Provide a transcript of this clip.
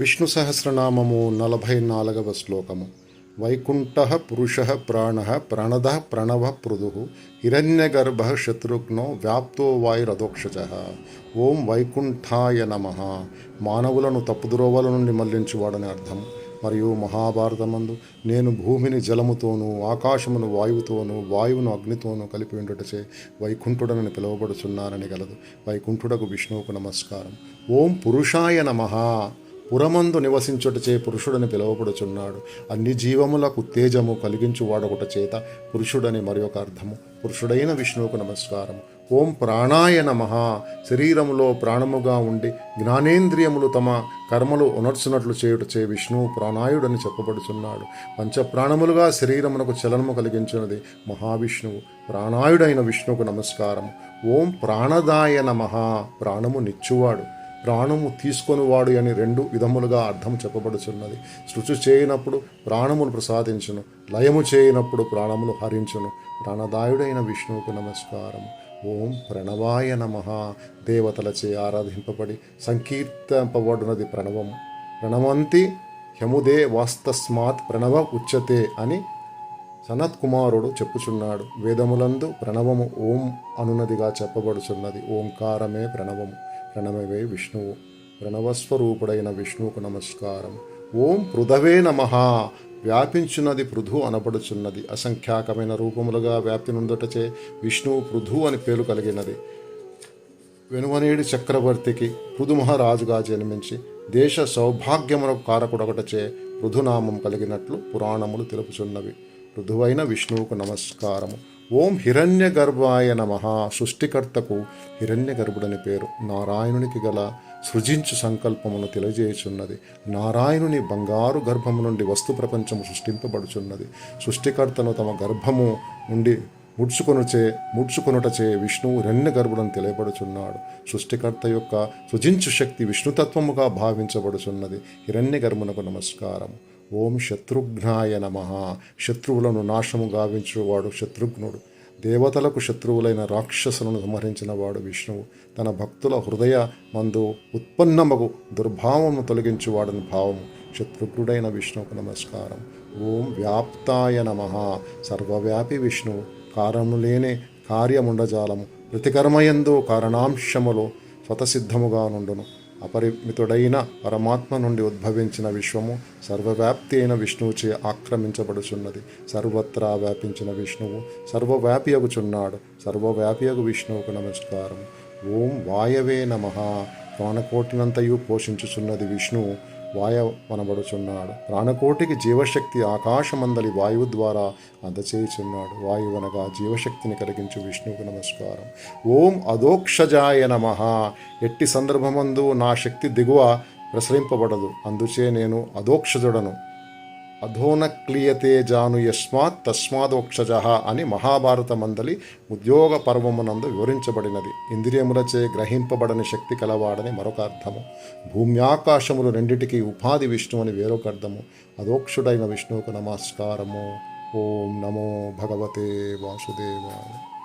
విష్ణు సహస్రనామము నలభై నాలుగవ శ్లోకము. వైకుంఠ పురుష ప్రాణ ప్రణద ప్రణవ పృదు హిరణ్యగర్భ శత్రుఘ్నో వ్యాప్తో వాయురదోక్షజ ఓం వైకుంఠాయ నమ. మానవులను తప్పుద్రోవల నుండి మళ్ళించువాడని అర్థం. మరియు మహాభారతమందు నేను భూమిని జలముతోనూ ఆకాశమును వాయువుతోనూ వాయువును అగ్నితోనూ కలిపి ఉండుటచే వైకుంఠుడనని పిలువబడుచున్నానని గలదు. వైకుంఠుడకు విష్ణువుకు నమస్కారం. ఓం పురుషాయ నమః. పురమందు నివసించుటచే పురుషుడని పిలువబడుచున్నాడు. అన్ని జీవములకు తేజము కలిగించు వాడొకట చేత పురుషుడని మరి ఒక అర్థము. పురుషుడైన విష్ణువుకు నమస్కారం ఓం ప్రాణాయ నమ. శరీరములో ప్రాణముగా ఉండి జ్ఞానేంద్రియములు తమ కర్మలు ఉనర్చునట్లు చేయుటచే విష్ణువు ప్రాణాయుడని చెప్పబడుచున్నాడు. పంచప్రాణములుగా శరీరమునకు చలనము కలిగించినది మహావిష్ణువు. ప్రాణాయుడైన విష్ణువుకు నమస్కారం ఓం ప్రాణదాయ నమ. ప్రాణము నిచ్చువాడు. ప్రాణము తీసుకొనివాడు అని రెండు విధములుగా అర్థం చెప్పబడుచున్నది. శృతి చేయనప్పుడు ప్రాణములు ప్రసాదించును. లయము చేయనప్పుడు ప్రాణములు హరించును. ప్రాణదాయుడైన విష్ణువుకు నమస్కారం ఓం ప్రణవాయ నమ. దేవతలచే ఆరాధింపబడి సంకీర్తింపబడినది ప్రణవము. ప్రణవంతి హ్యముదే వాస్తస్మాత్ ప్రణవ ఉచ్యతే అని సనత్ కుమారుడు చెప్పుచున్నాడు. వేదములందు ప్రణవము ఓం అనునదిగా చెప్పబడుచున్నది. ఓంకారమే ప్రణవము. ప్రణవమే విష్ణువు. ప్రణవస్వరూపుడైన విష్ణువుకు నమస్కారం. ఓం పృథవే నమ. వ్యాపించున్నది పృథు అనబడుచున్నది. అసంఖ్యాకమైన రూపములుగా వ్యాప్తి నుండుటచే విష్ణువు పృథు అని పేరు కలిగినది. వెనువనేడి చక్రవర్తికి పృథుమహారాజుగా జన్మించి దేశ సౌభాగ్యమునకు కారకుడొకటచే పృథునామం కలిగినట్లు పురాణములు తెలుపుచున్నవి. పృథువైన విష్ణువుకు నమస్కారము. ఓం హిరణ్య గర్భాయ నమ. సృష్టికర్తకు హిరణ్య గర్భుడని పేరు. నారాయణునికి గల సృజించు సంకల్పమును తెలియజేయుచున్నది. నారాయణుని బంగారు గర్భము నుండి వస్తు ప్రపంచము సృష్టింపబడుచున్నది. సృష్టికర్తను తమ గర్భము నుండి ముడుచుకొనుచే ముడుచుకొనుటచే విష్ణువు రెండ్య గర్భుడని తెలియబడుచున్నాడు. సృష్టికర్త యొక్క సృజించు శక్తి విష్ణుతత్వముగా భావించబడుచున్నది. హిరణ్య గర్భునకు నమస్కారం ఓం శత్రుఘ్నాయ నమ. శత్రువులను నాశము గావించువాడు శత్రుఘ్నుడు. దేవతలకు శత్రువులైన రాక్షసులను సంహరించిన వాడు విష్ణువు. తన భక్తుల హృదయ మందు ఉత్పన్నమగు దుర్భావము తొలగించువాడని భావము. శత్రుఘ్నుడైన విష్ణువుకు నమస్కారం. ఓం వ్యాప్తాయ నమ. సర్వవ్యాపి విష్ణువు కారణము లేని కార్యముండజాలము. ప్రతికర్మయందు కారణాంశములు స్వతసిద్ధముగా నుండును. అపరిమితుడైన పరమాత్మ నుండి ఉద్భవించిన విశ్వము సర్వవ్యాప్తి అయిన విష్ణువుచే ఆక్రమించబడుచున్నది. సర్వత్రా వ్యాపించిన విష్ణువు సర్వవ్యాపియగుచున్నాడు. సర్వవ్యాపియగు విష్ణువుకు నమస్కారం. ఓం వాయవే నమ. ప్రాణకోటినంతయు పోషించుచున్నది విష్ణువు. వాయవనబడుచున్నాడు. ప్రాణకోటికి జీవశక్తి ఆకాశమందలి వాయువు ద్వారా అందచేయుచున్నాడు. వాయువనగా జీవశక్తిని కలిగించు విష్ణువుకు నమస్కారం. ఓం అదోక్షజాయ నమ. ఎట్టి సందర్భమందు నా శక్తి దిగువ ప్రసరింపబడదు. అందుచే నేను అదోక్షజుడను అధోన క్లియతే జాను యస్మాత్ తస్మాదోక్షజ అని మహాభారత మందలి ఉద్యోగ పర్వమునందు వివరించబడినది. ఇంద్రియములచే గ్రహింపబడని శక్తి కలవాడని మరొక అర్థము. భూమ్యాకాశములు రెండిటికి ఉపాధి విష్ణు అని వేరొక అర్థము. అదోక్షుడైన విష్ణువుకు నమస్కారము. ఓం నమో భగవతే వాసుదేవాయ.